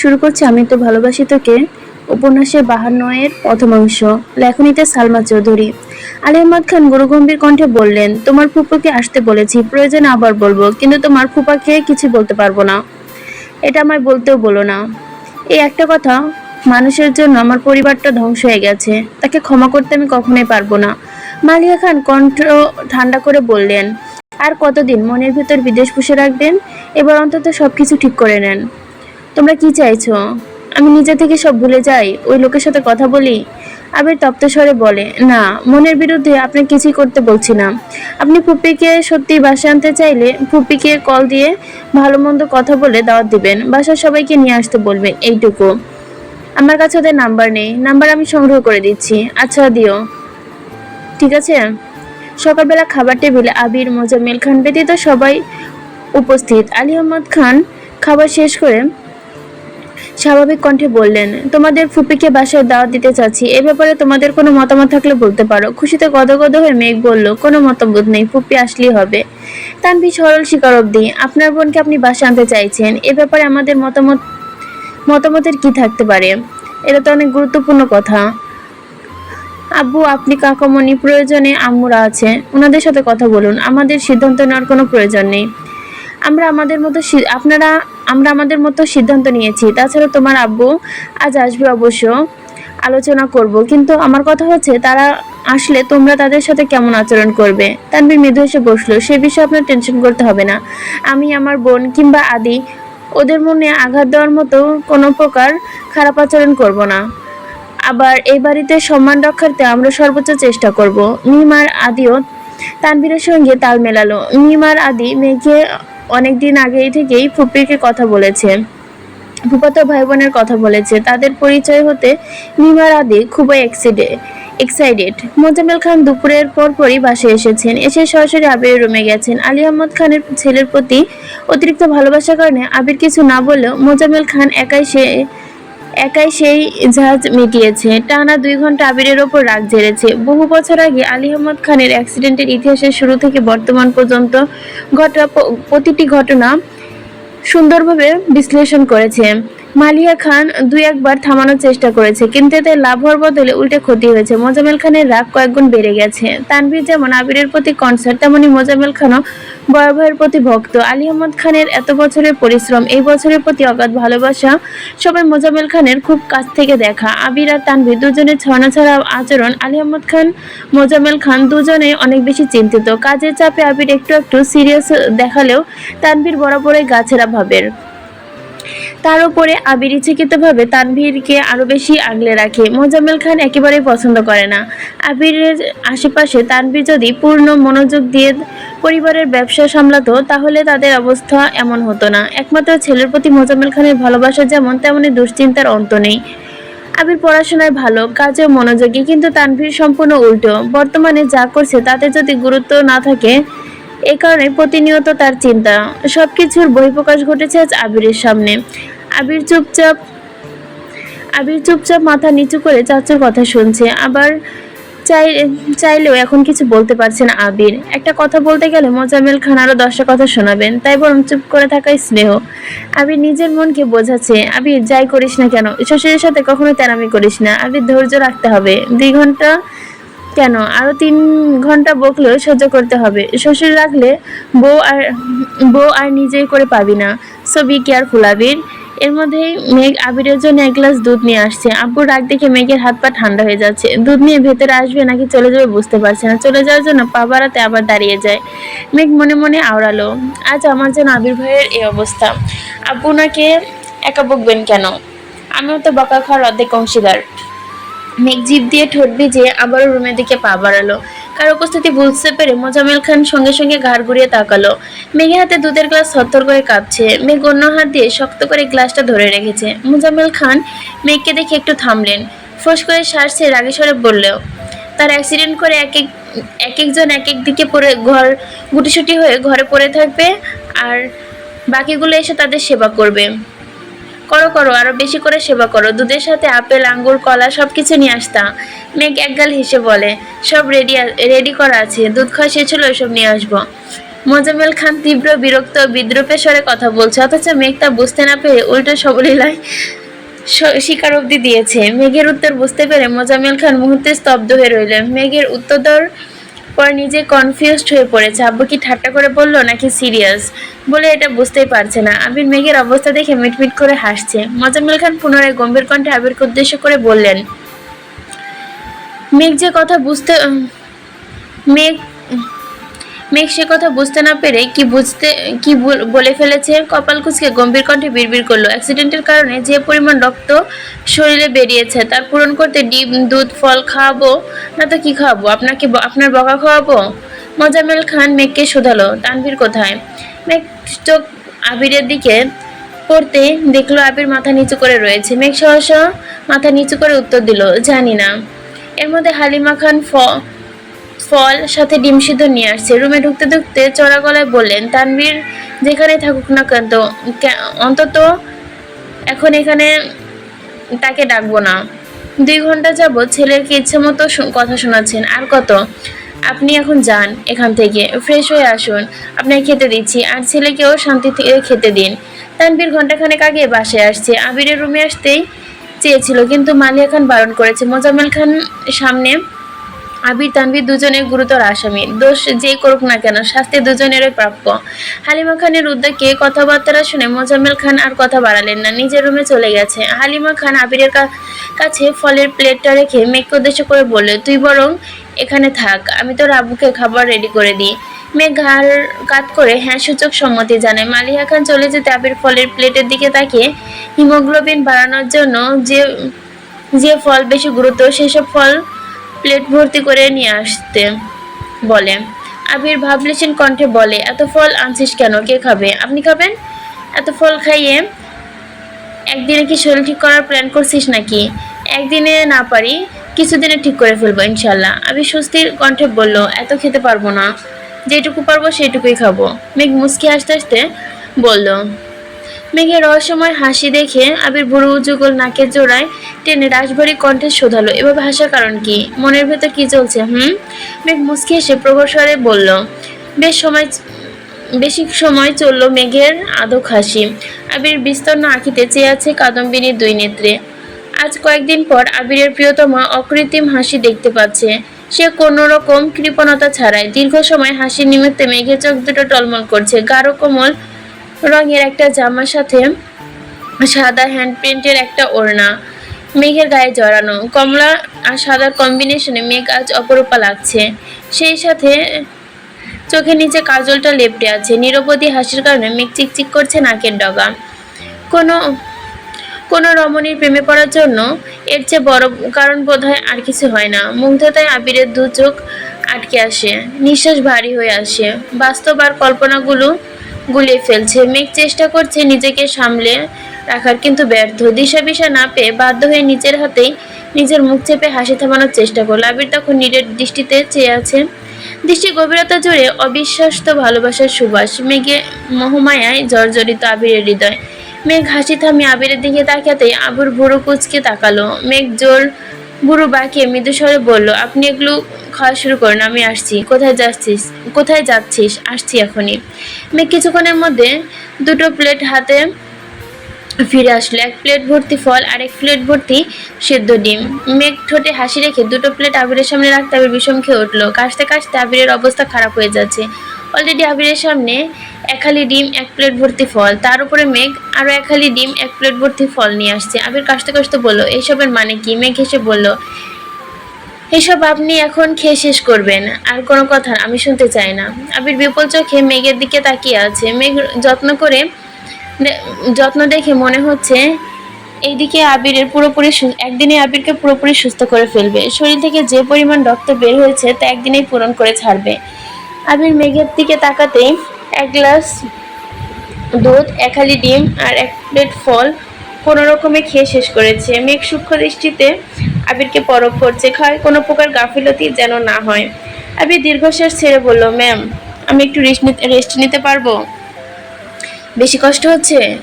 শুরু করছি আমি তো ভালোবাসি তোকে। উপন্যাসের বাহান্নয়ের প্রথম অংশ। লেখনীতে সালমা চৌধুরী। আলী আহমদ খান গুরুগম্ভীর কণ্ঠে বললেন, তোমার ফুপুকে আসতে বলেছি, প্রয়োজনে আবার বলব, কিন্তু তোমার ফুপাকে কিছু বলতে পারব না। এটা আমায় বলতেও বলো না। এই একটা কথা, মানুষের জন্য আমার পরিবারটা ধ্বংস হয়ে গেছে। তাকে ক্ষমা করতে আমি কখনোই পারব না। মালিয়া খান কণ্ঠ ঠান্ডা করে বললেন, আর কতদিন মনের ভিতর বিদেশ পুষে রাখবেন? এবার অন্তত সবকিছু ঠিক করে নেন। তোমরা কি চাইছো? আমি নিজে থেকে সব ভুলে যাই, ওই লোকের সাথে কথা বলি? আবির তপ্ত স্বরে বলে, না, মনের বিরুদ্ধে আপনি কিছুই করতে বলছি না। আপনি ফুপিকে সত্যি বাসা আনতে চাইলে ফুপিকে কল দিয়ে ভালো মন্দ কথা বলে দাওয়াত দিবেন। বাসার সবাইকে নিয়ে আসতে বলবেন এইটুকু। আমার কাছে ওদের নাম্বার নেই, নাম্বার আমি সংগ্রহ করে দিচ্ছি। আচ্ছা দিও। ঠিক আছে? সকালবেলা খাবার টেবিলে আবির, মোজাম্মেল খান ব্যতীত সবাই উপস্থিত। আলী আহমদ খান খাবার শেষ করে স্বাভাবিক কণ্ঠে বললেন, তোমাদের ফুপিকে বাসায় দাওয়াত দিতে চাচ্ছি। এ ব্যাপারে তোমাদের কোনো মতামত থাকলে বলতে পারো। খুশিতে গদগদ হয়ে মেঘ বলল, কোনো মতামত নেই, ফুপি আসলেই হবে। তানভি সরল স্বীকারোক্তি আপনার বোনকে আপনি বাসা আনতে চাইছেন। এ ব্যাপারে আমাদের মতামত, মতামতের কি থাকতে পারে? এটা তো অনেক গুরুত্বপূর্ণ কথা। আব্বু, আপনি কাকামণি প্রয়োজনে আম্মুরা আছে। ওনাদের সাথে কথা বলুন। আমাদের সিদ্ধান্ত নেওয়ার কোনো প্রয়োজন নেই। আমরা আমাদের মতো আপনারা, আমরা আমাদের মতো সিদ্ধান্ত নিয়েছি। তাছাড়া তোমার আব্বু আজ আসবে অবশ্য, আলোচনা করব। কিন্তু আমার কথা হচ্ছে, তারা আসলে তোমরা তাদের সাথে কেমন আচরণ করবে? তানবীর মৃদু এসে বসল, সে বিষয়ে আপনার টেনশন করতে হবে না। আমি আমার বোন কিংবা আদি, ওদের মনে আঘাত দেওয়ার মতো কোনো প্রকার খারাপ আচরণ করব না। আবার এই বাড়িতে সম্মান রক্ষার্থে আমরা সর্বোচ্চ চেষ্টা করব। নিমার আদিও তানভীরের সঙ্গে তাল মেলালো। নিমার আদি মেঘে অনেকদিন আগেই থেকেই ফুপিকে কথা বলেছে। ফুপাতো ভাই বোনের কথা বলেছে। তাদের পরিচয় হতে নিমার আদি খুবই এক্সাইটেড মোজাম্মেল খান দুপুরের পর পরই বাসায় এসেছেন। এসে সরাসরি আবির রুমে গেছেন। আলী আহমদ খানের ছেলের প্রতি অতিরিক্ত ভালোবাসার কারণে আবির কিছু না বললেও মোজাম্মেল খান একাই সে একাই সেই জাহাজ মিটিয়েছে। টানা দুই ঘণ্টা আবিরের ওপর রাগ ঝেড়েছে বহু বছর আগে আলী আহমদ খানের অ্যাক্সিডেন্টের ইতিহাসের শুরু থেকে বর্তমান পর্যন্ত ঘটা প্রতিটি ঘটনা সুন্দরভাবে বিশ্লেষণ করেছে। মালিয়া খান দুই একবার থামানোর চেষ্টা করেছে, কিন্তু এতে লাভ হওয়ার বদলে উল্টে ক্ষতি হয়েছে। মোজামেল খানের রাগ কয়েকগুণ বেড়ে গেছে। তানভীর যেমন আবিরের প্রতি কনসার্ট তেমনি মোজামেল খানও বড় প্রতি ভক্ত। আলী আহমদ খানের এত বছরের পরিশ্রম, এই বছরের প্রতি অগাধ ভালোবাসা সবাই মোজামেল খানের খুব কাছ থেকে দেখা। আবির আর তানভীর দুজনের ছড়না ছাড়া আচরণ, আলী আহমদ খান মোজামেল খান দুজনে অনেক বেশি চিন্তিত। কাজের চাপে আবির একটু একটু সিরিয়াস দেখালেও তানভীর বরাবরই গাছেরা ভাবের। তার উপরে আবির ইচ্ছাকৃতভাবে তানভীরকে আরও বেশি আগলে রাখে। মোজাম্মেল খান একেবারেই পছন্দ করে না। আবিরের আশেপাশে তানভীর যদি পূর্ণ মনোযোগ দিয়ে পরিবারের ব্যবসা সামলাতো, তাহলে তাদের অবস্থা এমন হতো না। একমাত্র ছেলের প্রতি মোজাম্মেল খানের ভালোবাসা যেমন, তেমনি দুশ্চিন্তার অন্ত নেই। আবির পড়াশোনায় ভালো, কাজেও মনোযোগী, কিন্তু তানভীর সম্পূর্ণ উল্টো। বর্তমানে যা করছে, তাতে যদি গুরুত্ব না থাকে, এ কারণে প্রতিনিয়ত তার চিন্তা। সবকিছুর বহিঃপ্রকাশ ঘটেছে আজ আবিরের সামনে। আবির চুপচাপ আবির চুপচাপ মাথা নিচু করে চাচুর কথা শুনছে। আবার চাই, চাইলেও এখন কিছু বলতে পারছে না আবির। একটা কথা বলতে গেলে মোজামেল খান আরও দশটা কথা শোনাবেন, তাই বরং চুপ করে থাকাই স্নেহ। আবির নিজের মনকে বোঝাচ্ছে, আবির, যাই করিস না কেন? শ্বশুরের সাথে কখনো তেরামি করিস না। আবির, ধৈর্য রাখতে হবে। দুই ঘণ্টা কেন? আরও তিন ঘণ্টা বকলেও সহ্য করতে হবে। শ্বশুর রাখলে বউ আর বউ আর নিজেই করে পাবি না। So be careful Abir. এর মধ্যেই মেঘ আবিরের জন্য এক গ্লাস দুধ নিয়ে আসছে। আব্বুর রাগ দেখে মেঘের হাত পা ঠান্ডা হয়ে যাচ্ছে। দুধ নিয়ে ভেতরে আসবে নাকি চলে যাবে বুঝতে পারছে না। চলে যাওয়ার জন্য পা বাড়াতে আবার দাঁড়িয়ে যায়। মেঘ মনে মনে আওড়ালো। আজ আমার যেন আবির ভাইয়ের এই অবস্থা। আব্বু নাকে একা বকবেন কেন? আমিও তো বকা খাওয়ার অর্ধেক অংশীদার। মেঘ জিভ দিয়ে ঠোঁট ভিজিয়ে আবারও রুমের দিকে পা বাড়ালো। কার উপস্থিতি বুঝতে পেরে মোজামেল খান সঙ্গে সঙ্গে ঘাড় ঘুরিয়ে তাকালো। মেঘের হাতে দুধের গ্লাস থরথর করে কাঁপছে। মেঘ অন্য হাত দিয়ে শক্ত করে গ্লাসটা ধরে রেখেছে। মোজামেল খান মেঘকে দেখে একটু থামলেন। ফোঁস করে শ্বাস ছেড়ে রাগে সরে বললেও তার অ্যাক্সিডেন্ট করে এক এক এক একজন এক এক দিকে পড়ে ঘর গুটিসুটি হয়ে ঘরে পড়ে থাকবে আর বাকিগুলো এসে তাদের সেবা করবে। করো করো, আরও বেশি করে সেবা করো। দুধের সাথে আপেল, আঙ্গুর, কলা সবকিছু নিয়ে আসতা। মেঘ একগাল হেসে বলে, সব রেডি রেডি করা আছে, দুধ খাওয়া শেষ হলো সব নিয়ে আসব। মোজাম্মেল খান তীব্র বিরক্ত বিদ্রুপের স্বরে কথা বলছে, অথচ মেঘ তা বুঝতে না পেরে উল্টো সবলীলায় স্বীকারোক্তি দিয়েছে। মেঘের উত্তর বুঝতে পেরে মোজাম্মেল খান মুহূর্তে স্তব্ধ হয়ে রইলেন। মেঘের উত্তর পর নিজে কনফিউজড হয়ে পড়েছে। আব্বু কি ঠাট্টা করে বলল নাকি সিরিয়াস বলে এটা বুঝতেই পারছে না। আবির মেঘের অবস্থা দেখে মিটমিট করে হাসছে। মজামিল খান পুনরায় গম্ভীর কণ্ঠে আবিরকে উদ্দেশ্য করে বললেন, মেঘ যে কথা বুঝতে মেঘ মেঘ সে কথা বুঝতে না পেরে কি বুঝতে, কি বল- ফেলেছে? কপাল কুচকে গম্ভীর কণ্ঠে বিড়বিড় করল। অ্যাক্সিডেন্টের কারণে যে পরিমাণ রক্ত শরীরে বেরিয়েছে, তার পূরণ করতে ডিম, দুধ, ফল খাওয়াবো? না তো কি খাওয়াবো? আপনাকে আপনার বকা খাওয়াবো? মোজামেল খান মেঘকে শোধালো, তানভীর কোথায়? মেঘ চোখ আবিরের দিকে পড়তে দেখল আবির মাথা নিচু করে রয়েছে। মেঘ সহসা মাথা নিচু করে উত্তর দিল, জানি না। এর মধ্যে হালিমা খান ফ ফল, সাথে ডিম সিদ্ধ নিয়ে আসছে। রুমে ঢুকতে ঢুকতে চড়া গলায় বললেন, তানভীর যেখানে থাকুক না কেন অন্তত এখন এখানে তাকে ডাকবো না। দুই ঘণ্টা যাবৎ ছেলেকে ইচ্ছে মতো কথা শোনাচ্ছেন। আর কত? আপনি এখন যান এখান থেকে, ফ্রেশ হয়ে আসুন। আপনাকে খেতে দিচ্ছি। আর ছেলেকেও শান্তি থেকে খেতে দিন। তানভীর ঘন্টাখানেক আগে বাসায় আসছে। আবিরের রুমে আসতেই চেয়েছিল, কিন্তু মালিয়া খান বারণ করেছে। মোজাম্মেল খান সামনে আবির, তানভীর দুজনের গুরুতর আসামি। দোষ যেই করুক না কেন, শাস্তি দুজনেরই প্রাপ্য। হালিমা খানের উদ্যোগে কথাবার্তা শুনে মোজাম্মেল খান আর কথা বাড়ালেন না, নিজের রুমে চলে গেছে। হালিমা খান আবিরের কাছে ফলের প্লেটটা রেখে মেঘকে উদ্দেশ্য করে বললে, তুই বরং এখানে থাক, আমি তোর আব্বুকে খাবার রেডি করে দিই। মেঘ ঘাড় কাত করে হ্যাঁ সূচক সম্মতি জানায়। মালিহা খান চলে যেতে আবির ফলের প্লেটের দিকে তাকিয়ে হিমোগ্লোবিন বাড়ানোর জন্য যে যে ফল বেশি গুরুত্ব, সেসব ফল প্লেট ভর্তি করে নিয়ে আসতে বলে। আবির ভাবলেছেন কণ্ঠে বলে, এত ফল আনছিস কেন? কে খাবে? আপনি খাবেন? এত ফল খাইয়ে একদিনে কি শরীর ঠিক করার প্ল্যান করছিস নাকি? একদিনে না পারি, কিছুদিনে ঠিক করে ফেলব ইনশাল্লাহ আমি স্বস্তির কণ্ঠে বলল, এত খেতে পারব না। যেটুকু পারব সেটুকুই খাব। মেঘ মুচকি হাসতে হাসতে বলল মেঘের রহস্যময় হাসি দেখে আবির বুড়ো যুগল নাকের জোড়ায় টেনে রাশভারী কণ্ঠে শোধালো, এভাবে হাসার কারণ কি? মনের ভেতর কি চলছে, হুম? মেঘ মুচকি হেসে প্রবল স্বরে বলল, বেশ সময়, বেশি সময় চলল মেঘের আদক হাসি। আবির বিস্তর্ণ আঁকিতে চেয়ে আছে কাদম্বিনীর দুই নেত্রে। আজ কয়েকদিন পর আবিরের প্রিয়তমা অকৃত্রিম হাসি দেখতে পাচ্ছে। সে কোনো রকম কৃপণতা ছাড়াই দীর্ঘ সময় হাসির নিমিত্তে মেঘের চোখ দুটো টলমল করছে। গাঢ় কোমল রঙের একটা জামার সাথে সাদা হ্যান্ড প্রিন্টের একটা ওড়না, মেঘের গায়ে জড়ানো, কমলা আর সাদার কম্বিনেশনে মেঘ আজ অপরূপা লাগছে। সেই সাথে চোখের নিচে কাজলটা লেপটে আছে, নিরবধি হাসির কারণে মেঘ চিকচিক করছে নাকের ডগা। কোনো কোনো রমণীর প্রেমে পড়ার জন্য এর চেয়ে বড় কারণ বোধ হয় আর কিছু হয় না। মুগ্ধতায় আবিরের দু চোখ আটকে আসে, নিঃশ্বাস ভারী হয়ে আসে। বাস্তব আর কল্পনাগুলো গুলিয়ে ফেলছে। মেঘ চেষ্টা করছে নিজেকে সামলে রাখার, কিন্তু ব্যর্থ। দিশা বিশা না পেয়ে বাধ্য হয়ে নিজের হাতেই নিজের মুখ চেপে হাসি থামানোর চেষ্টা করল। আবির তখন নিরের দৃষ্টিতে চেয়ে আছে। দৃষ্টি গভীরতা জুড়ে অবিশ্বাস্ত ভালোবাসার সুবাস। মেঘে মোহমায়ায় জর্জরিত আবিরের হৃদয়। মেঘ হাসি থামিয়ে আবিরের দিকে তাকাতেই আবুর ভুরু কুচকে তাকালো। মেঘ জোর বুড়ো মৃদু স্বরে বলল, আপনি এগুলো খাওয়া শুরু করুন, আমি আসছি। কোথায় যাচ্ছিস? কোথায় যাচ্ছিস? আসছি এখনই। মেঘ কিছুক্ষণের মধ্যে দুটো প্লেট হাতে ফিরে আসলো। এক প্লেট ভর্তি ফল আর এক প্লেট ভর্তি সেদ্ধ ডিম। মেঘ ঠোঁটে হাসি রেখে দুটো প্লেট আবিরের সামনে রাখতে আবির বিষম খেয়ে উঠল। কাশতে কাশতে আবিরের অবস্থা খারাপ হয়ে যাচ্ছে। অলরেডি আবিরের সামনে এক হালি ডিম, এক প্লেট ভর্তি ফল। তার উপরে মেঘ আরও এক হালি ডিম, এক প্লেট ভর্তি ফল নিয়ে আসছে। আবির কাশতে কাশতে বলল এইসবের মানে কি? মেঘ হেসে বলল, এসব আপনি এখন খেয়ে শেষ করবেন। আর কোনো কথা আমি শুনতে চাই না। আবির বিপুল চোখে মেঘের দিকে তাকিয়ে আছে। মেঘ যত্ন করে যত্ন দেখে মনে হচ্ছে এইদিকে আবিরের পুরোপুরি একদিনে আবিরকে পুরোপুরি সুস্থ করে ফেলবে। শরীর থেকে যে পরিমাণ রক্ত বের হয়েছে, তা একদিনেই পূরণ করে ছাড়বে। আবির মেঘের দিকে তাকাতেই এক গ্লাস দুধ, এক হালি ডিম আর এক প্লেট ফল কোনো রকমে খেয়ে শেষ করেছে। মেঘ সূক্ষ্ম দৃষ্টিতে আবিরকে পরখ করছে। খায় কোনো প্রকার গাফিলতি যেন না হয়। আবির দীর্ঘশ্বাস ছেড়ে বলল, ম্যাম, আমি একটু রেস্ট নিতে পারব? বেশি কষ্ট হচ্ছে?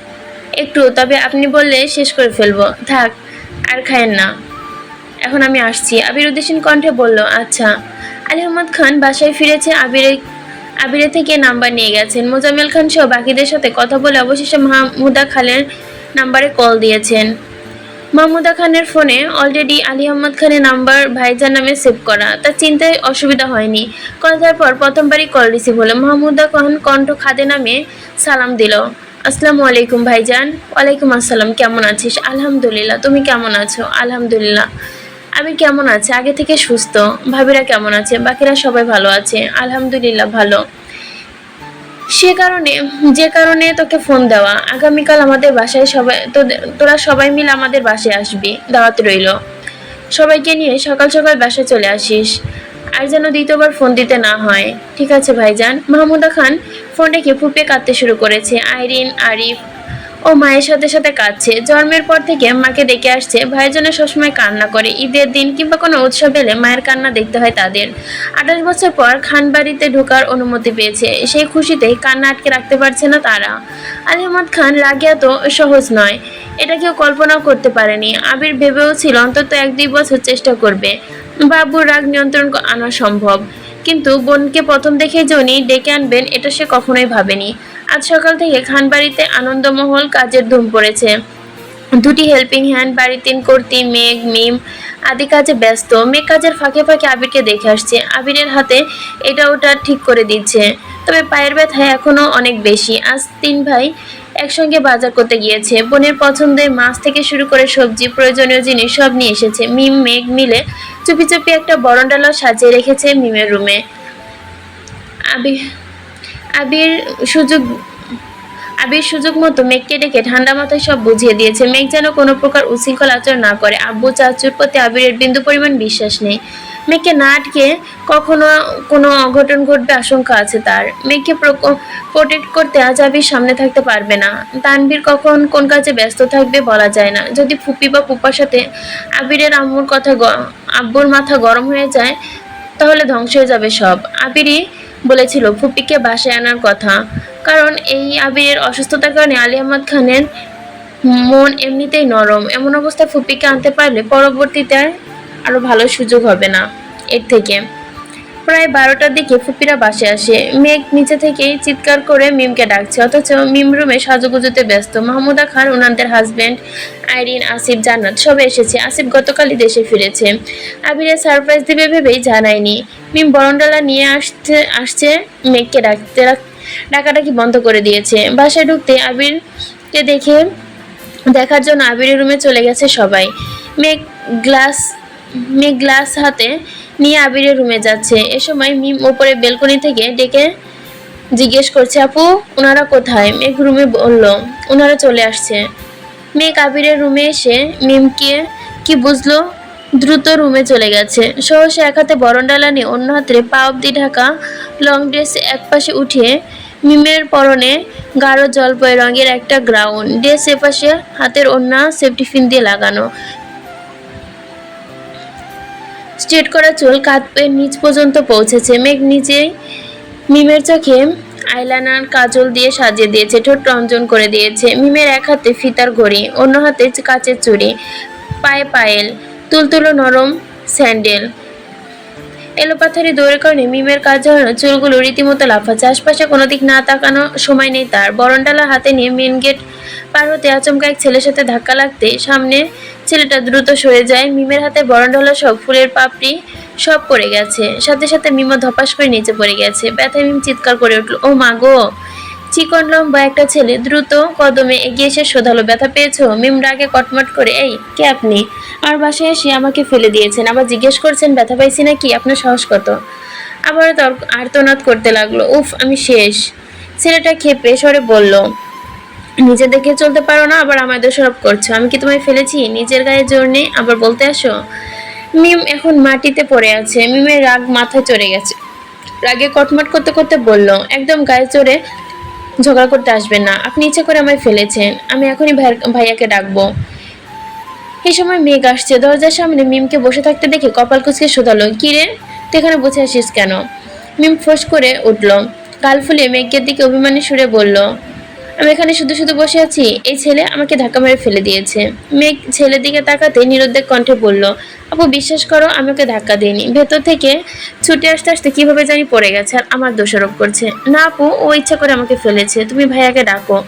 একটু, তবে আপনি বললে শেষ করে ফেলব। থাক, আর খায়েন না। এখন আমি আসছি। আবির উদ্দেশীন কণ্ঠে বলল আচ্ছা। আলী আহমদ খান বাসায় ফিরেছে আবির, আবিরে থেকে নাম্বার নিয়ে গেছেন। মোজাম্মেল খান সহ বাকিদের সাথে কথা বলে অবশেষে মাহমুদা খালের নাম্বারে কল দিয়েছেন। মাহমুদা খানের ফোনে অলরেডি আলী আহমদ খানের নাম্বার ভাইজান নামে সেভ করা। তার চিন্তায় অসুবিধা হয়নি। কল দেওয়ার পর প্রথমবারই কল রিসিভ হলো। মাহমুদা খান কণ্ঠ খাদে নামে সালাম দিল। আসসালামু আলাইকুম ভাইজান। ওয়ালাইকুম আসসালাম। কেমন আছিস? আলহামদুলিল্লাহ। তুমি কেমন আছো? আলহামদুলিল্লাহ। আমি কেমন আছে? আগে থেকে সুস্থ। ভাবিরা কেমন আছে? বাকিরা সবাই ভালো আছে। আলহামদুলিল্লাহ ভালো। সে কারণে, যে কারণে তোকে ফোন দেওয়া। আগামীকাল আমাদের বাসায় সবাই তোরা সবাই মিলে আমাদের বাসায় আসবি। দাওয়াত রইল। সবাইকে নিয়ে সকাল সকাল বাসায় চলে আসিস। আর যেন দ্বিতীয়বার ফোন দিতে না হয়। ঠিক আছে ভাইজান। মাহমুদা খান ফোন রেখে ফুপিয়ে কাঁদতে শুরু করেছে। আইরিন, আরিফ ও মায়ের সাথে সাথে কাঁদছে। জন্মের পর থেকে মাকে দেখে আসছে। ভাইজনে সবসময় কান্না করে। ঈদের দিন কিংবা কোনো উৎসব এলে মায়ের কান্না দেখতে হয় তাদের। আঠাশ বছর পর খান বাড়িতে ঢোকার অনুমতি পেয়েছে। সেই খুশিতে কান্না আটকে রাখতে পারছে না তারা। আলী আহমদ খান লাগিয়া তো সহজ নয়। এটা কেউ কল্পনাও করতে পারেনি। আবির ভেবেও ছিল, অন্তত এক দুই বছর চেষ্টা করবে। বাবুর রাগ নিয়ন্ত্রণ আনা সম্ভব। কিন্তু বোনকে প্রথম দেখে উনি ডেকে আনবেন, এটা সে কখনোই ভাবেনি। আজ সকাল থেকে খানবাড়িতে আনন্দমহল কাজের ধুম পড়েছে। দুটি হেল্পিং হ্যান্ড বাড়িতে কর্তি, মেঘ, মিম আদি কাজে ব্যস্ত। মেঘ কাজের ফাঁকে ফাঁকে আবিরকে দেখে আসছে। আবিরের হাতে এটা ওটা ঠিক করে দিচ্ছে। তবে পায়ের ব্যথা এখনও অনেক বেশি। আজ তিন ভাই একসঙ্গে বাজার করতে গিয়েছে। বোনের পছন্দের মাছ থেকে শুরু করে সবজি, প্রয়োজনীয় জিনিস সব নিয়ে এসেছে। মিম, মেঘ মিলে চুপি চুপি একটা বরণডালা সাজিয়ে রেখেছে মিমের রুমে। আবি আবির সুযোগ আবির সুযোগ মতো মেঘকে ডেকে ঠান্ডা মাথায় সব বুঝিয়ে দিয়েছে। মেঘ যেন কোনো প্রকার উশৃঙ্খল আচরণ না করে। আব্বু চাচুর প্রতি আবিরের বিন্দু পরিমাণ বিশ্বাস নেই। মেঘকে না আটকে কখনো কোনো অঘটন ঘটবে আশঙ্কা আছে তার। মেঘকে প্রোটেক্ট করতে আজ আবির সামনে থাকতে পারবে না। তানভীর কখন কোন কাজে ব্যস্ত থাকবে বলা যায় না। যদি ফুপি বা পুপার সাথে আবিরের আম্মুর কথা আব্বুর মাথা গরম হয়ে যায়, তাহলে ধ্বংস হয়ে যাবে সব। আবিরই বলেছিল, ফুপিকে বাসায় আনার কথা। কারণ এই আবিরের অসুস্থতার কারণে আলী আহমদ খানের মন এমনিতেই নরম। এমন অবস্থায় ফুপিকে আনতে পারলে পরবর্তীতে আরও ভালো সুযোগ হবে না, এর থেকে। প্রায় বারোটার দিকে ফুপিরা বাসে আসে। মেঘ নিচে থেকেই চিৎকার করে মিমকে ডাকছে। অথচ মিম রুমে সাজুগুজুতে ব্যস্ত। মাহমুদা খান ওনাদের হাজব্যান্ড আইরিন, আসিফ, জান্নাত সবে এসেছে। আসিফ গতকালই দেশে ফিরেছে। আবিরে সারপ্রাইজ দিবে ভেবেই জানায়নি। মিম বরণডালা নিয়ে আসতে আসছে, মেঘকে ডাকতে ডাক- ডাকাডাকি বন্ধ করে দিয়েছে। বাসায় ঢুকতে আবিরকে দেখে দেখার জন্য আবিরের রুমে চলে গেছে সবাই। মেঘ গ্লাস মেঘ গ্লাস হাতে নিয়ে আবিরের রুমে যাচ্ছে। এ সময় মিম ওপরে বেলকনি থেকে ডেকে জিজ্ঞেস করছে, আপু ওনারা কোথায়? মেঘ রুমে বলল ওনারা চলে আসছে। মেঘ আবিরের রুমে এসে মিমকে কি বুঝলো? দ্রুত রুমে চলে গেছে। সহসে এক হাতে বরণডালা নিয়ে অন্য হাতে পা অব্দি ঢাকা লং ড্রেস একপাশে উঠিয়ে মিমের পরনে গাঢ় জলপাই রঙের একটা গ্রাউন্ড ড্রেস এপাশে হাতের অন্য সেফটি ফিন দিয়ে লাগানো। স্ট্রেট করা চুল কাঁধের নিচ পর্যন্ত পৌঁছেছে। মেঘ নিজেই মিমের চোখে আইলাইনার কাজল দিয়ে সাজিয়ে দিয়েছে, ঠোঁট রঞ্জন করে দিয়েছে। মিমের এক হাতে ফিতার ঘড়ি, অন্য হাতে কাচের চুড়ি, পায়ে পায়েল, তুলতুলো নরম স্যান্ডেল। এলোপাথারি দৌড়ের কারণে মিমের কাজ জড়ানো চুলগুলো রীতিমতো লাফাচ্ছে। আশপাশে কোনো দিক না তাকানো সময় নেই তার। বরণডালা হাতে নিয়ে মেন গেট পার হতে আচমকা এক ছেলের সাথে ধাক্কা লাগতে সামনে ছেলেটা দ্রুত সরে যায়। মিমের হাতে বরণডালা সব ফুলের পাপড়ি সব পড়ে গেছে। সাথে সাথে মিমো ধপাস করে নিচে পড়ে গেছে। ব্যথায় মিম চিৎকার করে উঠল, ও মা গো! চিকন লম্বা একটা ছেলে দ্রুত কদমে এগিয়ে এসে শোধালো, ব্যথা পেয়েছ? মিম রাগে কটমট করে, এই, কে আপনি? আমার বাসায় এসে আমাকে ফেলে দিয়েছেন, আবার জিজ্ঞেস করছেন, ব্যথা পাইছি নাকি? আপনার সাহস কত? আবার তর্ক, আর্তনাদ করতে লাগল, উফ, আমি শেষ। ছেলেটা খেপে সরে বলল নিজে দেখে চলতে পারো না, আবার আমায় দোষারোপ করছ। আমি কি তোমায় ফেলেছি? নিজের গায়ে জোর নেই? আবার বলতে আসো? মিম এখন মাটিতে পড়ে আছে। মিমের রাগ মাথায় চড়ে গেছে। রাগে কটমট করতে করতে বলল, একদম গায়ে চড়ে ঝগড়া করতে আসবেন না। আপনি ইচ্ছে করে আমায় ফেলেছেন। আমি এখনই ভাইয়াকে ডাকবো। এই সময় মেঘ আসছে। দরজার সামনে মিমকে বসে থাকতে দেখে কপাল কুচকে শোধালো কিরে তুই এখানে বসে আসিস কেন? মিম ফোঁস করে উঠল। গাল ফুলিয়ে মেঘের দিকে অভিমানী সুরে বলল আমি এখানে শুধু শুধু বসে আছি। এই ছেলে আমাকে ধাক্কা মেরে ফেলে দিয়েছে। মেঘ ছেলের দিকে তাকাতে নিরুদ্বেগ কণ্ঠে বলল, আপু, বিশ্বাস করো, আমি ওকে ধাক্কা দিইনি। ভেতর থেকে ছুটে আসতে আসতে কীভাবে জানি পড়ে গেছে আর আমার দোষারোপ করছে। না, আপু, ও ইচ্ছা করে আমাকে ফেলেছে। তুমি ভাইয়াকে ডাকো।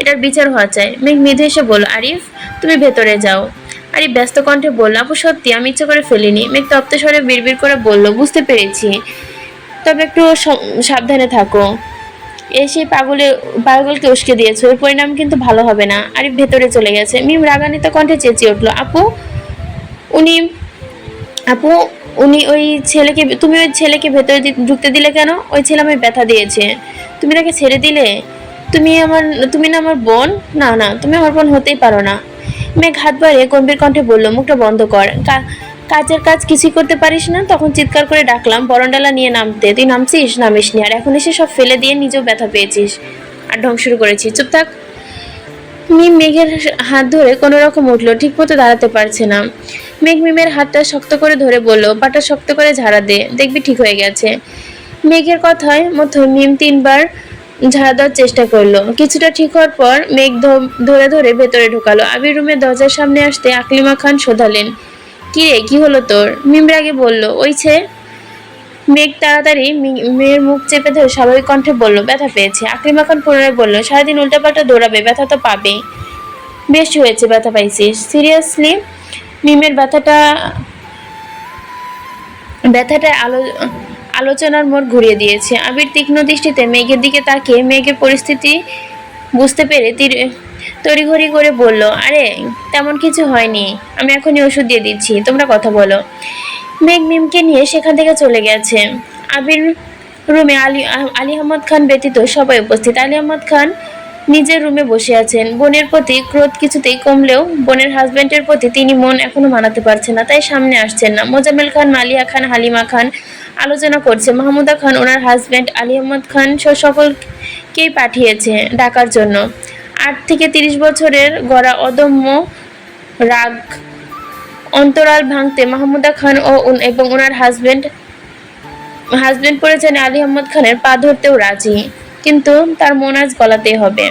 এটার বিচার হওয়া চাই। মেঘ মৃদু এসে বলল, আরিফ, তুমি ভেতরে যাও। আরে ব্যস্ত কণ্ঠে বলল, আপু, সত্যি, আমি ইচ্ছা করে ফেলিনি। মেঘ তপ্ত স্বরে বিড়বিড় করে বলল, বুঝতে পেরেছি। তবে একটু সাবধানে থাকো। এ সেই পাগলে, পাগলকে উস্কে দিয়েছে। ওর পরিণাম কিন্তু ভালো হবে না। আরিফ ভেতরে চলে গেছে। মিম রাগান্বিত কণ্ঠে চেঁচিয়ে উঠল, আপু, উনি আপু, উনি ওই ছেলেকে, তুমি ওই ছেলেকে ভেতরে ঢুকতে দিলে কেন? ওই ছেলে আমায় ব্যথা দিয়েছে। তুমি তাকে ছেড়ে দিলে? তুমি আমার, তুমি না আমার বোন? না না, তুমি আমার বোন হতেই পারো না। মেঘ হাত বাড়িয়ে গম্ভীর কণ্ঠে বলল, মুখটা বন্ধ কর। কাজের কাজ কিছুই করতে পারিস না, তখন চিৎকার করে ডাকলাম, বরণডালা নিয়ে নামতে। তুই নামছিস? নামিসনি আর এখন এসে সব ফেলে দিয়ে নিজেও ব্যথা পেয়েছিস। আর ঢং শুরু করেছিস চুপ থাক। মিম মেঘের হাত ধরে কোনো রকম উঠল ঠিক মতো দাঁড়াতে পারছে না। মেঘ মিমের হাতটা শক্ত করে ধরে বলল পাটা শক্ত করে ঝাড়া দে, দেখবি ঠিক হয়ে গেছে। মেঘের কথায় মতো মিম তিনবার ঝাড়া দেওয়ার চেষ্টা করল। কিছুটা ঠিক হওয়ার পর মেঘ ধরে ধরে ভেতরে ঢোকালো। আবির রুমের দরজার সামনে আসতে আকলিমা খান শোধালেন। কি রে কি হলো তোর? মিম রাগে বলল ওইছে মেঘ তাড়াতাড়ি মেয়ের মুখ চেপে ধরে স্বাভাবিক কণ্ঠে বলল, ব্যথা পেয়েছে। আকলিমা খান পুনরায় বলল, সারাদিন উল্টাপাল্টা দৌড়াবে, ব্যথা তো পাবেই। বেশ হয়েছে, ব্যথা পাইছিস। সিরিয়াসলি মিমের ব্যথাটা ব্যথাটা আলো, আলোচনার মোড় ঘুরিয়ে দিয়েছে। আবির তীক্ষ্ণ দৃষ্টিতে মেঘের দিকে তাকিয়ে মেঘের পরিস্থিতি বুঝতে পেরে তীর তড়িঘড়ি করে বলল, আরে, তেমন কিছু হয়নি। আমি এখনই ওষুধ দিয়ে দিচ্ছি। তোমরা কথা বলো। মেঘ মিমকে নিয়ে সেখান থেকে চলে গেছে। আবির রুমে আলী আলী আহমদ খান ব্যতীত সবাই উপস্থিত। আলী আহমদ খান নিজের রুমে বসে আছেন। বোনের প্রতি ক্রোধ কিছুতেই কমলেও বোনের হাজবেন্ডের প্রতি তিনি মন এখনও মানাতে পারছেন না, তাই সামনে আসছেন না। মোজাম্মেল খান, মালিয়া খান, হালিমা খান আলোচনা করছে। মাহমুদা খান, ওনার হাজবেন্ড আলী আহমদ খান সকলকেই পাঠিয়েছে ডাকার জন্য। আট থেকে তিরিশ বছরের গড়া অদম্য রাগ অন্তরাল ভাঙতে মাহমুদা খান ও এবং ওনার হাজবেন্ড হাজবেন্ড পড়েছেন আলী আহমদ খানের পা ধরতেও রাজি। কিন্তু তার মন আজ গলাতে হবে।